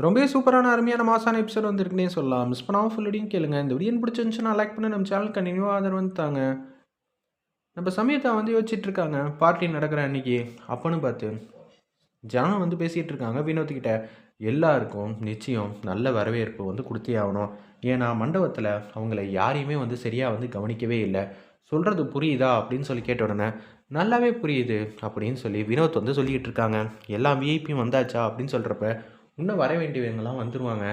ரொம்பவே சூப்பரான அருமையான மாசான எபிசோட் வந்திருக்குன்னே சொல்லலாம். மிஸ் பண்ணாமல் ஃபுல்லடியும் கேளுங்க. இந்த வீடியோ பிடிச்சிருந்துச்சுன்னா லைக் பண்ணி. நம்ம சேனல் கண்டினியூவாக ஆதரவு வந்து தாங்க. நம்ம சமயத்தை வந்து யோசிச்சுட்டு இருக்காங்க. பார்ட்டி நடக்கிற அன்னைக்கு. அப்பன்னு பார்த்து ஜனம் வந்து பேசிகிட்டு இருக்காங்க. வினோத்துக்கிட்ட எல்லாருக்கும் நிச்சயம் நல்ல வரவேற்பு வந்து கொடுத்தே ஆகணும். ஏன்னா மண்டபத்தில் அவங்கள யாரையுமே வந்து சரியாக வந்து கவனிக்கவே இல்லை. சொல்கிறது புரியுதா? அப்படின்னு சொல்லி கேட்ட உடனே நல்லாவே புரியுது அப்படின்னு சொல்லி வினோத் வந்து சொல்லிக்கிட்டு இருக்காங்க. எல்லா விஐபியும் வந்தாச்சா? அப்படின்னு சொல்கிறப்ப இன்னும் வர வேண்டியவங்களாம் வந்துடுவாங்க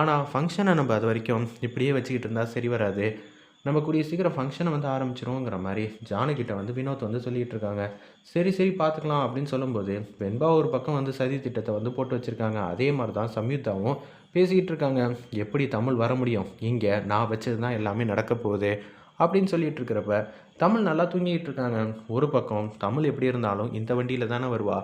ஆனால் ஃபங்க்ஷனை நம்ம அது வரைக்கும் இப்படியே வச்சுக்கிட்டு இருந்தால் சரி வராது. நம்ம கூடிய சீக்கிரம் ஃபங்க்ஷனை வந்து ஆரம்பிச்சிருவோங்கிற மாதிரி ஜானுக்கிட்ட வந்து வினோத் வந்து சொல்லிகிட்டு இருக்காங்க. சரி சரி பார்த்துக்கலாம் அப்படின்னு சொல்லும்போது வெண்பா ஒரு பக்கம் வந்து சதி திட்டத்தை வந்து போட்டு வச்சுருக்காங்க. அதே மாதிரி தான் சம்யுக்தாவும் பேசிக்கிட்டு இருக்காங்க. எப்படி தமிழ் வர முடியும்? இங்கே நான் வச்சது தான் எல்லாமே நடக்க போகுது அப்படின்னு சொல்லிட்டு இருக்கிறப்ப தமிழ் நல்லா தூங்கிட்டு இருக்காங்க. ஒரு பக்கம் தமிழ் எப்படி இருந்தாலும் இந்த வண்டியில் தானே வருவா.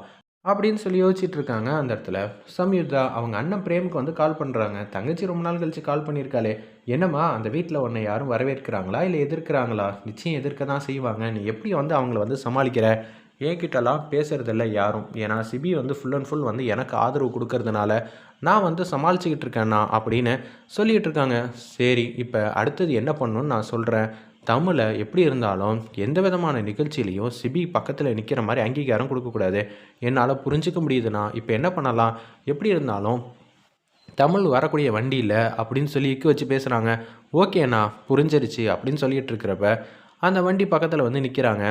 அப்படின்னு சொல்லி யோசிச்சுட்டு இருக்காங்க அந்த இடத்துல. சம்யுக்தா அவங்க அண்ணன் பிரேமுக்கு வந்து கால் பண்ணுறாங்க தங்கச்சி ரொம்ப நாள் கழிச்சு கால் பண்ணியிருக்காளே. என்னம்மா அந்த வீட்டில் உன்னை யாரும் வரவேற்கிறாங்களா? இல்லை எதிர்க்கிறாங்களா? நிச்சயம் எதிர்க்க தான் செய்வாங்க. நீ எப்படி வந்து அவங்கள வந்து சமாளிக்கிற? என்கிட்டலாம் பேசுகிறதில்ல யாரும். ஏன்னா சிபி வந்து ஃபுல் அண்ட் ஃபுல் வந்து எனக்கு ஆதரவு கொடுக்கறதுனால நான் வந்து சமாளிச்சுக்கிட்டு இருக்கேண்ணா அப்படின்னு சொல்லிகிட்டு இருக்காங்க சரி இப்போ அடுத்தது என்ன பண்ணணும்னு நான் சொல்கிறேன் தமிழை எப்படி இருந்தாலும் எந்த விதமான நிகழ்ச்சியிலையும் சிபி பக்கத்தில் நிற்கிற மாதிரி அங்கீகாரம் கொடுக்கக்கூடாது என்னால் புரிஞ்சிக்க முடியுதுன்னா இப்போ என்ன பண்ணலாம்? எப்படி இருந்தாலும் தமிழ் வரக்கூடிய வண்டியில் அப்படின்னு சொல்லி இக்கு வச்சு பேசுகிறாங்க ஓகேண்ணா புரிஞ்சிருச்சு அப்படின்னு சொல்லிட்டு இருக்கிறப்ப அந்த வண்டி பக்கத்தில் வந்து நிற்கிறாங்க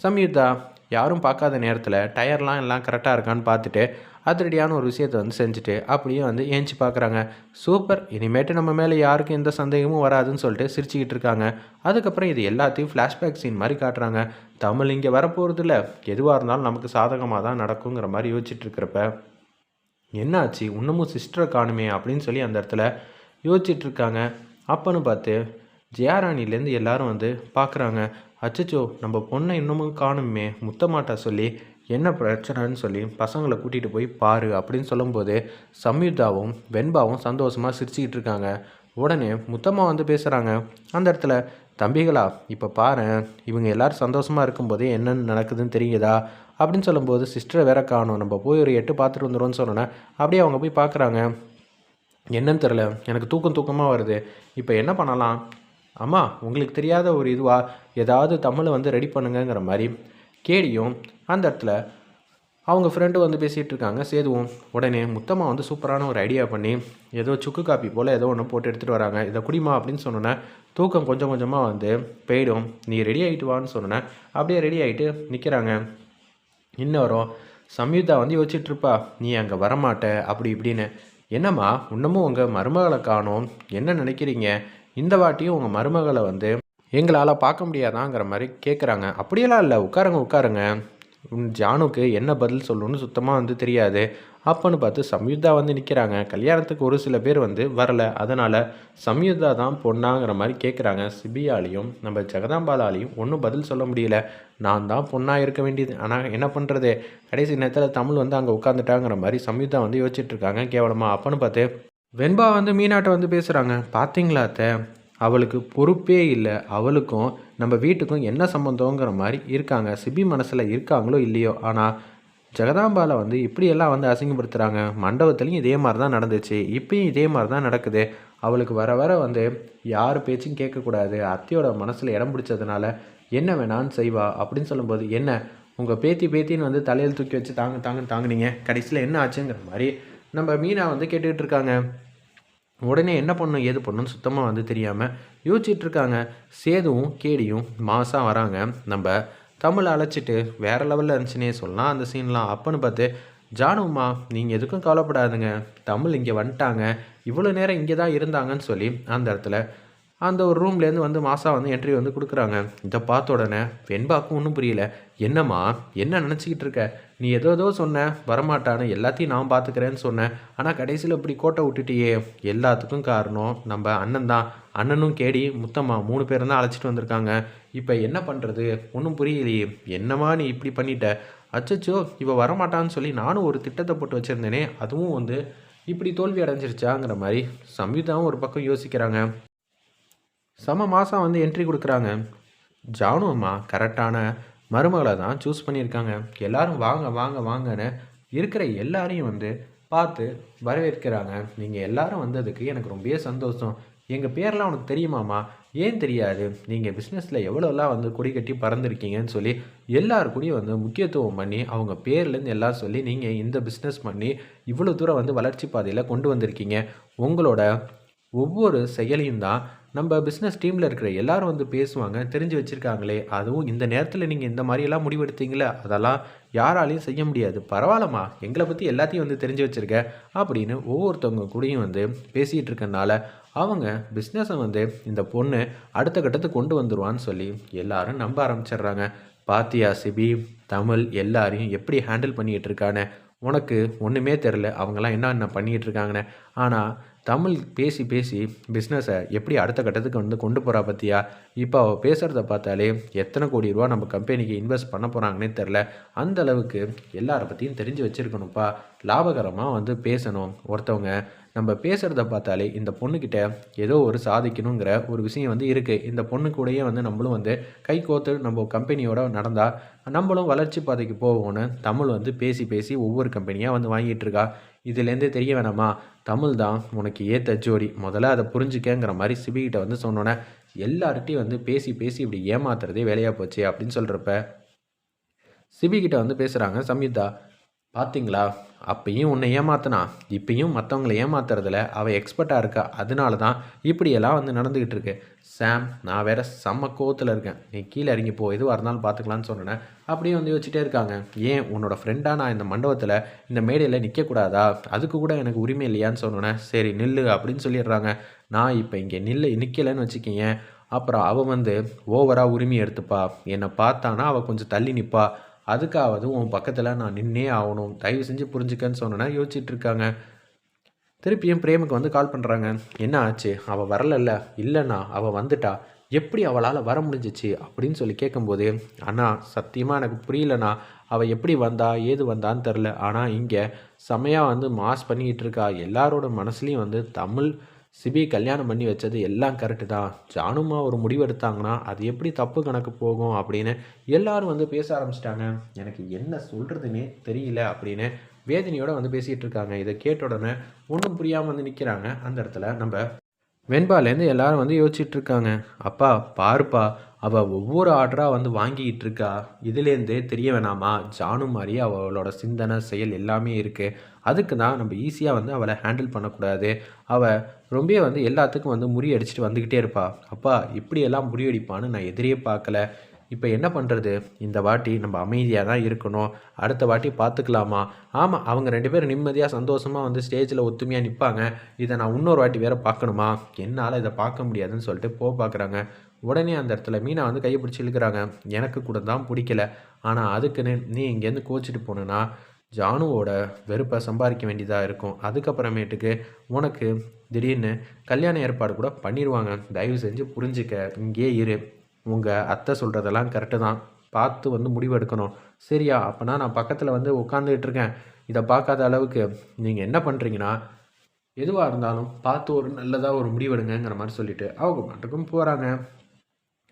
சமீர்தா யாரும் பார்க்காத நேரத்தில் டயர்லாம் எல்லாம் கரெக்டாக இருக்கான்னு பார்த்துட்டு அதிரடியான ஒரு விஷயத்தை வந்து செஞ்சுட்டு அப்படியே வந்து ஏஞ்சி பார்க்குறாங்க. சூப்பர். இனிமேட்டு நம்ம மேலே யாருக்கும் எந்த சந்தேகமும் வராதுன்னு சொல்லிட்டு சிரிச்சுக்கிட்டு இருக்காங்க. அதுக்கப்புறம் இது எல்லாத்தையும் ஃப்ளாஷ்பேக் சீன் மாதிரி காட்டுறாங்க. தமிழ் இங்கே வரப்போகிறதுல எதுவாக இருந்தாலும் நமக்கு சாதகமாக தான் நடக்குங்கிற மாதிரி யோசிச்சுட்டு இருக்கிறப்ப என்னாச்சு? இன்னமும் சிஸ்டரை காணுமே? அப்படின்னு சொல்லி அந்த இடத்துல யோசிச்சுட்டு இருக்காங்க. அப்பன்னு பார்த்து ஜெயாராணிலேருந்து எல்லாரும் வந்து பார்க்குறாங்க. அச்சச்சோ நம்ம பொண்ணை இன்னமும் காணுமே? முத்தமாட்டா சொல்லி என்ன பிரச்சனைன்னு சொல்லி பசங்களை கூட்டிகிட்டு போய் பாரு அப்படின்னு சொல்லும்போது சம்யுக்தாவும் வெண்பாவும் சந்தோஷமாக சிரிச்சுக்கிட்டு இருக்காங்க. உடனே முத்தம்மா வந்து பேசுகிறாங்க அந்த இடத்துல தம்பிகளா இப்போ பாரு இவங்க எல்லோரும் சந்தோஷமாக இருக்கும்போதே என்னென்னு நடக்குதுன்னு தெரியுதா? அப்படின்னு சொல்லும்போது சிஸ்டரை வேற காணும். நம்ம போய் ஒரு எட்டு பார்த்துட்டு வந்துடும்னு சொன்னோன்னே அப்படியே அவங்க போய் பார்க்குறாங்க என்னன்னு தெரில எனக்கு தூக்கம் தூக்கமாக வருது. இப்போ என்ன பண்ணலாம்? அம்மா உங்களுக்கு தெரியாத ஒரு இதுவாக ஏதாவது தமிழை வந்து ரெடி பண்ணுங்கங்கிற மாதிரி. கேடியும் அந்த இடத்துல அவங்க ஃப்ரெண்டு வந்து பேசிகிட்டு இருக்காங்க. சேதுவும் உடனே முத்தமாக வந்து சூப்பரான ஒரு ஐடியா பண்ணி ஏதோ சுக்கு காப்பி போல் ஏதோ ஒன்று போட்டு எடுத்துகிட்டு வராங்க. இதை குடிமா அப்படின்னு சொன்னோன்னே தூக்கம் கொஞ்சம் கொஞ்சமாக வந்து போயிடும். நீ ரெடி ஆகிட்டு வான்னு சொன்னேன் அப்படியே ரெடி ஆகிட்டு நிற்கிறாங்க இன்னொரும் சம்யுக்தா வந்து யோசிச்சுட்ருப்பா நீ அங்கே வரமாட்ட. அப்படி இப்படின்னு. என்னம்மா இன்னமும் உங்கள் மருமகளை காணோம். என்ன நினைக்கிறீங்க? இந்த வாட்டியும் உங்கள் மருமகளை வந்து எங்களால் பார்க்க முடியாதாங்கிற மாதிரி கேட்குறாங்க அப்படியெல்லாம் இல்லை உட்காருங்க உட்காருங்க. ஜானுக்கு என்ன பதில் சொல்லணும்னு சுத்தமாக வந்து தெரியாது. அப்போன்னு பார்த்து சம்யுக்தா வந்து நிற்கிறாங்க கல்யாணத்துக்கு ஒரு சில பேர் வந்து வரலை. அதனால் சம்யுக்தா தான் பொண்ணாங்கிற மாதிரி கேட்குறாங்க சிபியாலையும் நம்ம ஜெகதாம்பாலாலையும் ஒன்றும் பதில் சொல்ல முடியல. நான் தான் பொண்ணாக இருக்க வேண்டியது. ஆனால் என்ன பண்ணுறது கடைசி நேரத்தில் தமிழ் வந்து அங்கே உட்காந்துட்டாங்கிற மாதிரி சம்யுக்தா வந்து யோசிச்சுட்ருக்காங்க கேவலமாக அப்போன்னு பார்த்து வெண்பா வந்து மீனாட்டை வந்து பேசுகிறாங்க பார்த்தீங்களா அத்தை? அவளுக்கு பொறுப்பே இல்லை. அவளுக்கும் நம்ம வீட்டுக்கும் என்ன சம்மந்தங்கிற மாதிரி இருக்காங்க. சிபி மனசில் இருக்காங்களோ இல்லையோ. ஆனால் ஜெகதாம்பாலை வந்து இப்படியெல்லாம் வந்து அசிங்கப்படுத்துகிறாங்க மண்டபத்துலேயும் இதே மாதிரி தான் நடந்துச்சு. இப்பயும் இதே மாதிரி தான் நடக்குது. அவளுக்கு வர வர வந்து யார் பேச்சும் கேட்கக்கூடாது. அத்தையோட மனசில் இடம் பிடிச்சதுனால என்ன வேணான்னு செய்வா அப்படின்னு சொல்லும்போது என்ன உங்கள் பேத்தி பேத்தின்னு வந்து தலையில் தூக்கி வச்சு தாங்க தாங்கன்னு தாங்குனீங்க? கடைசியில் என்ன ஆச்சுங்கிற மாதிரி நம்ம மீனா வந்து கேட்டுக்கிட்டு இருக்காங்க. உடனே என்ன பண்ணும் ஏது பண்ணணும்னு சுத்தமாக வந்து தெரியாமல் யோசிச்சுட்டு இருக்காங்க. சேதுவும் கேடியும் மாதம் வராங்க. நம்ம தமிழை அழைச்சிட்டு வேறு லெவலில் இருந்துச்சுன்னே சொல்லலாம். அந்த சீன்லாம் அப்போன்னு பார்த்து ஜானுமா நீங்கள் எதுக்கும் கவலைப்படாதுங்க. தமிழ் இங்கே வந்துட்டாங்க. இவ்வளோ நேரம் இங்கே தான் இருந்தாங்கன்னு சொல்லி அந்த இடத்துல அந்த ஒரு ரூம்லேருந்து வந்து மாசா வந்து என்ட்ரி வந்து கொடுக்குறாங்க. இதை பார்த்த உடனே வெண்பாக்கும் ஒன்றும் புரியல. என்னம்மா? என்ன நினச்சிக்கிட்டு இருக்க? நீ ஏதோ ஏதோ சொன்ன வரமாட்டான்னு எல்லாத்தையும் நான் பார்த்துக்கிறேன்னு சொன்னேன் ஆனால் கடைசியில் இப்படி கோட்டை விட்டுட்டியே. எல்லாத்துக்கும் காரணம் நம்ம அண்ணன் தான். அண்ணனும் கேடி முத்தம்மா மூணு பேரும் தான் அழைச்சிட்டு வந்திருக்காங்க. இப்போ என்ன பண்ணுறது ஒன்றும் புரியலையே. என்னம்மா நீ இப்படி பண்ணிட்ட? அச்சச்சோ இவள் வரமாட்டான்னு சொல்லி நானும் ஒரு திட்டத்தை போட்டு வச்சுருந்தேனே. அதுவும் வந்து இப்படி தோல்வி அடைஞ்சிருச்சாங்கிற மாதிரி சம்யுதாவும் ஒரு பக்கம் யோசிக்கிறாங்க. சம மாதம் வந்து என்ட்ரி கொடுக்குறாங்க. ஜானு அம்மா கரெக்டான மருமகளை தான் சூஸ் பண்ணியிருக்காங்க. எல்லாரும் வாங்க வாங்க வாங்கன்னு இருக்கிற எல்லாரையும் வந்து பார்த்து வரவேற்கிறாங்க. நீங்கள் எல்லாரும் வந்ததுக்கு எனக்கு ரொம்பவே சந்தோஷம். எங்கள் பேர்லாம் உனக்கு தெரியுமாம்மா? ஏன் தெரியாது? நீங்கள் பிஸ்னஸில் எவ்வளோலாம் வந்து கொடி கட்டி பறந்துருக்கீங்கன்னு சொல்லி எல்லாரு கூடயும் வந்து முக்கியத்துவம் பண்ணி அவங்க பேர்லேருந்து எல்லாம் சொல்லி நீங்கள் இந்த பிஸ்னஸ் பண்ணி இவ்வளோ தூரம் வந்து வளர்ச்சி பாதையில் கொண்டு வந்திருக்கீங்க. உங்களோட ஒவ்வொரு செயலையும் தான் நம்ம பிஸ்னஸ் டீமில் இருக்கிற எல்லாரும் வந்து பேசுவாங்க தெரிஞ்சு வச்சுருக்காங்களே அதுவும் இந்த நேரத்தில் நீங்கள் இந்த மாதிரியெல்லாம் முடிவெடுத்தீங்களே அதெல்லாம் யாராலையும் செய்ய முடியாது. பரவாயில்லம்மா எங்களை பற்றி எல்லாத்தையும் வந்து தெரிஞ்சு வச்சுருக்க அப்படின்னு ஒவ்வொருத்தவங்க கூடயும் வந்து பேசிகிட்டு இருக்கனால அவங்க பிஸ்னஸை வந்து இந்த பொண்ணு அடுத்த கட்டத்துக்கு கொண்டு வந்துடுவான்னு சொல்லி எல்லாரும் நம்ப ஆரம்பிச்சிடுறாங்க. பாத்தியா சிபி? தமிழ் எல்லாரையும் எப்படி ஹேண்டில் பண்ணிகிட்டு இருக்கானே? உனக்கு ஒன்றுமே தெரில அவங்களாம் என்னென்ன பண்ணிகிட்டு இருக்காங்கன்னு. ஆனால் தமிழ் பேசி பேசி பிஸ்னஸை எப்படி அடுத்த கட்டத்துக்கு வந்து கொண்டு போகிறா பற்றியா இப்போ அவள் பேசுகிறத பார்த்தாலே எத்தனை கோடி ரூபா நம்ம கம்பெனிக்கு இன்வெஸ்ட் பண்ண போகிறாங்கன்னே தெரில அந்த அளவுக்கு எல்லாரை பற்றியும் தெரிஞ்சு வச்சுருக்கணும்ப்பா. லாபகரமாக வந்து பேசணும். ஒருத்தவங்க நம்ம பேசுகிறத பார்த்தாலே இந்த பொண்ணுக்கிட்ட ஏதோ ஒரு சாதிக்கணுங்கிற ஒரு விஷயம் வந்து இருக்குது இந்த பொண்ணு கூடயே வந்து நம்மளும் வந்து கை கோத்து நம்ம கம்பெனியோட நடந்தால் நம்மளும் வளர்ச்சி பாதைக்கு போவோம்னு தமிழ் வந்து பேசி பேசி ஒவ்வொரு கம்பெனியாக வந்து வாங்கிட்டு இருக்கா. இதுலேருந்தே தெரிய வேணாமா? தமிழ் தான் உனக்கு ஏற்ற ஜோடி. முதல்ல அதை புரிஞ்சுக்கங்கிற மாதிரி சிபிகிட்ட வந்து சொன்னோன்னே எல்லார்ட்டையும் வந்து பேசி பேசி இப்படி ஏமாத்துறதே வேலையாக போச்சு அப்படின்னு சொல்கிறப்ப சிபிகிட்ட வந்து பேசுகிறாங்க சம்யுக்தா பார்த்தீங்களா அப்பயும் உன்னை ஏமாத்தினா இப்பயும் மற்றவங்கள ஏமாத்துறதுல அவள் எக்ஸ்பர்ட்டாக இருக்கா? அதனால தான் இப்படியெல்லாம் வந்து நடந்துக்கிட்டு இருக்கு. சாம் நான் வேற செம்ம கோவத்தில் இருக்கேன். நீ கீழே இறங்கி போ எதுவாக இருந்தாலும் பார்த்துக்கலான்னு சொன்னேன். அப்படியே வந்து யோசிச்சுட்டே இருக்காங்க. ஏன் உன்னோட ஃப்ரெண்டாக நான் இந்த மண்டபத்தில் இந்த மேடையில் நிற்கக்கூடாதா அதுக்கு கூட எனக்கு உரிமை இல்லையான்னு சொன்னேன். சரி நில்லு அப்படின்னு சொல்லிடுறாங்க. நான் இப்போ இங்கே நில்லு நிற்கலைன்னு வச்சுக்கிங்க அப்புறம் அவள் வந்து ஓவராக உரிமை எடுத்துப்பா. என்னை பார்த்தானா அவள் கொஞ்சம் தள்ளி நிற்பா அதுக்காவது உன் பக்கத்தில் நான் நின்னே ஆகணும். தயவு செஞ்சு புரிஞ்சுக்கன்னு சொன்னேன்னா யோசிச்சுட்டு இருக்காங்க. திருப்பியும் பிரேமுக்கு வந்து கால் பண்ணுறாங்க என்ன ஆச்சு? அவள் வரலல்ல. இல்லைண்ணா அவள் வந்துட்டா. எப்படி அவளால் வர முடிஞ்சிச்சு? அப்படின்னு சொல்லி கேட்கும்போது அண்ணா சத்தியமாக எனக்கு புரியலண்ணா. அவள் எப்படி வந்தா? ஏது வந்தான்னு தெரில ஆனால் இங்கே செம்மையாக வந்து மாஸ் பண்ணிக்கிட்டு இருக்கா. எல்லாரோட மனசுலேயும் வந்து தமிழ் சிபி கல்யாணம் பண்ணி வச்சது எல்லாம் கரெக்டு தான். ஜானுமா ஒரு முடிவு எடுத்தாங்கன்னா அது எப்படி தப்பு கணக்கு போகும் அப்படின்னு எல்லாரும் வந்து பேச ஆரம்பிச்சிட்டாங்க. எனக்கு என்ன சொல்கிறதுனே தெரியல அப்படின்னு வேதனையோடு வந்து பேசிகிட்டு இருக்காங்க. இதை கேட்ட உடனே ஒன்றும் புரியாமல் வந்து நிற்கிறாங்க அந்த இடத்துல நம்ம வெண்பாலேருந்து எல்லாரும் வந்து யோசிச்சுட்டு இருக்காங்க. அப்பா பாருப்பா அவள் ஒவ்வொரு ஆர்டராக வந்து வாங்கிக்கிட்டு இருக்கா. இதுலேருந்தே தெரிய வேணாமா? ஜானு மாதிரி அவளோட சிந்தனை செயல் எல்லாமே இருக்குது அதுக்கு தான் நம்ம ஈஸியாக வந்து அவளை ஹேண்டில் பண்ணக்கூடாது. அவள் ரொம்ப வந்து எல்லாத்துக்கும் வந்து முறியடிச்சிட்டு வந்துக்கிட்டே இருப்பா. அப்பா இப்படியெல்லாம் முறியடிப்பான்னு நான் எதிரியே பார்க்கல. இப்போ என்ன பண்ணுறது இந்த வாட்டி நம்ம அமைதியாக தான் இருக்கணும். அடுத்த வாட்டி பார்த்துக்கலாமா? ஆமாம் அவங்க ரெண்டு பேரும் நிம்மதியாக சந்தோஷமாக வந்து ஸ்டேஜில் ஒத்துமையாக நிற்பாங்க இதை நான் இன்னொரு வாட்டி வேறு பார்க்கணுமா? என்னால் இதை பார்க்க முடியாதுன்னு சொல்லிட்டு போக பார்க்குறாங்க. உடனே அந்த இடத்துல மீனை வந்து கையை பிடிச்சி இழுக்கிறாங்க. எனக்கு கூட தான் பிடிக்கல. ஆனால் அதுக்குன்னு நீ இங்கேருந்து கோச்சிட்டு போனேன்னா ஜானுவோட வெறுப்பை சம்பாதிக்க வேண்டியதாக இருக்கும். அதுக்கப்புறமேட்டுக்கு உனக்கு திடீர்னு கல்யாண ஏற்பாடு கூட பண்ணிடுவாங்க தயவு செஞ்சு புரிஞ்சுக்க. இங்கேயே இரு. உங்கள் அத்தை சொல்கிறதெல்லாம் கரெக்டு தான். பார்த்து வந்து முடிவு எடுக்கணும். சரியா? அப்போனா நான் பக்கத்தில் வந்து உட்காந்துக்கிட்டு இருக்கேன். இதை பார்க்காத அளவுக்கு நீங்கள் என்ன பண்ணுறீங்கன்னா எதுவாக இருந்தாலும் பார்த்து ஒரு நல்லதாக ஒரு முடிவெடுங்கிற மாதிரி சொல்லிவிட்டு அவங்க மட்டுக்கும் போகிறாங்க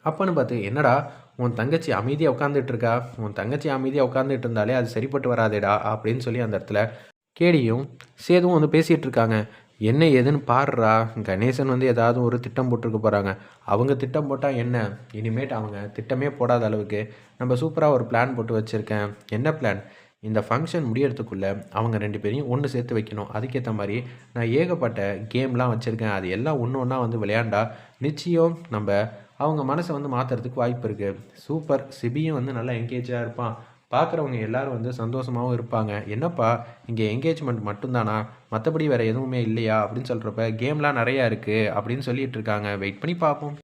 அப்போன்னு பார்த்து என்னடா? உன் தங்கச்சி அமைதியாக உட்காந்துட்டு இருக்கா? உன் தங்கச்சி அமைதியாக உட்காந்துட்டு இருந்தாலே அது சரிப்பட்டு வராதேடா? அப்படின்னு சொல்லி அந்த இடத்துல கேடியும் சேதுவும் வந்து பேசிகிட்டு இருக்காங்க. என்ன ஏதுன்னு பாடுறா கணேசன் வந்து ஏதாவது ஒரு திட்டம் போட்டிருக்க போகிறாங்க அவங்க திட்டம் போட்டால் என்ன? இனிமேட்டு அவங்க திட்டமே போடாத அளவுக்கு நம்ம சூப்பராக ஒரு பிளான் போட்டு வச்சுருக்கேன். என்ன பிளான் இந்த ஃபங்க்ஷன் முடியறதுக்குள்ளே அவங்க ரெண்டு பேரையும் ஒன்று சேர்த்து வைக்கணும். அதுக்கேற்ற மாதிரி நான் ஏகப்பட்ட கேம்லாம் வச்சுருக்கேன். அது எல்லாம் ஒன்று ஒன்றா வந்து விளையாண்டா நிச்சயம் நம்ம அவங்க மனசை வந்து மாற்றுறதுக்கு வாய்ப்பு இருக்குது சூப்பர் சிபியும் வந்து நல்லா என்கேஜாக இருப்பான். பார்க்குறவங்க எல்லோரும் வந்து சந்தோஷமாகவும் இருப்பாங்க. என்னப்பா இங்கே என்கேஜ்மெண்ட் மட்டும்தானா? மற்றபடி வேறு எதுவுமே இல்லையா? அப்படின்னு சொல்கிறப்ப கேம்லாம் நிறையா இருக்குது அப்படின்னு சொல்லிகிட்டு இருக்காங்க. வெயிட் பண்ணி பார்ப்போம்.